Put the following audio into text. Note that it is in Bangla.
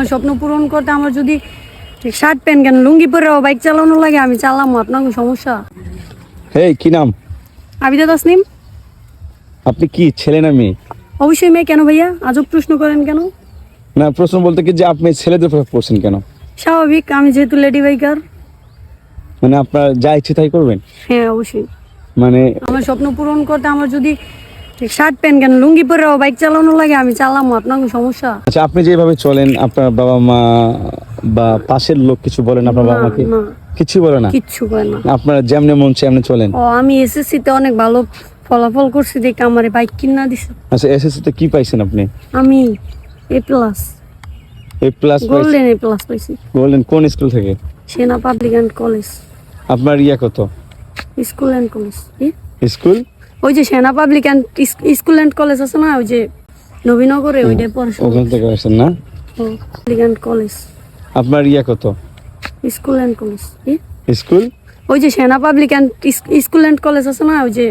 আমার স্বপ্ন পূরণ করতে আমার যদি শার্ট প্যান্ট কেন লুঙ্গি পরেও বাইক চালানো লাগে আমি চালামো আপনার কোনো সমস্যা? হেই কি নাম? আবিদা তাসনিম। আপনি কি ছেলে না মেয়ে? অবশ্যই মেয়ে কেন ভাইয়া? আজব প্রশ্ন করেন কেন? না প্রশ্ন বলতে কি যে আপনি ছেলেদের পড়ছেন কেন? স্বাভাবিক আমি যেহেতু লেডি বাইকার। মানে আপনার যা ইচ্ছে তাই করবেন? হ্যাঁ অবশ্যই। মানে আমার স্বপ্ন পূরণ করতে আমার যদি শার্ট প্যান্ট কেন? লুঙ্গি পরেও বাইক চালানো লাগে আমি চালামো আপনার কোনো সমস্যা? আচ্ছা আপনি যেভাবে চলেন আপনার বাবা মা বা পাশের লোক কিছু বলেন আপনার বাবা মাকে না কিছু বলে না? কিচ্ছু করে না। আপনার যেমনি মন চেমনি চলেন। ও আমি এসএসসি তে অনেক ভালো ফলাফল করছি দেখে আমার বাইক কিনা দিছে। আচ্ছা এসএসসি তে কি পাইছেন আপনি? আমি A plus A plus golden A plus পাইছি। বললেন কোন স্কুল থেকে? সেনা পাবলিক অ্যান্ড কলেজ আপনার ইয়া কত? স্কুল অ্যান্ড কলেজ স্কুল ওই যে Sena public and school and college আছে না ওই যে নবীনগরে ওই পড়াশোনা ওখান থেকে আসেন না? পাবলিক অ্যান্ড কলেজ আপনার ইয়া কত? School and college school? ওই যে Sena public and school and college আছে না ওই যে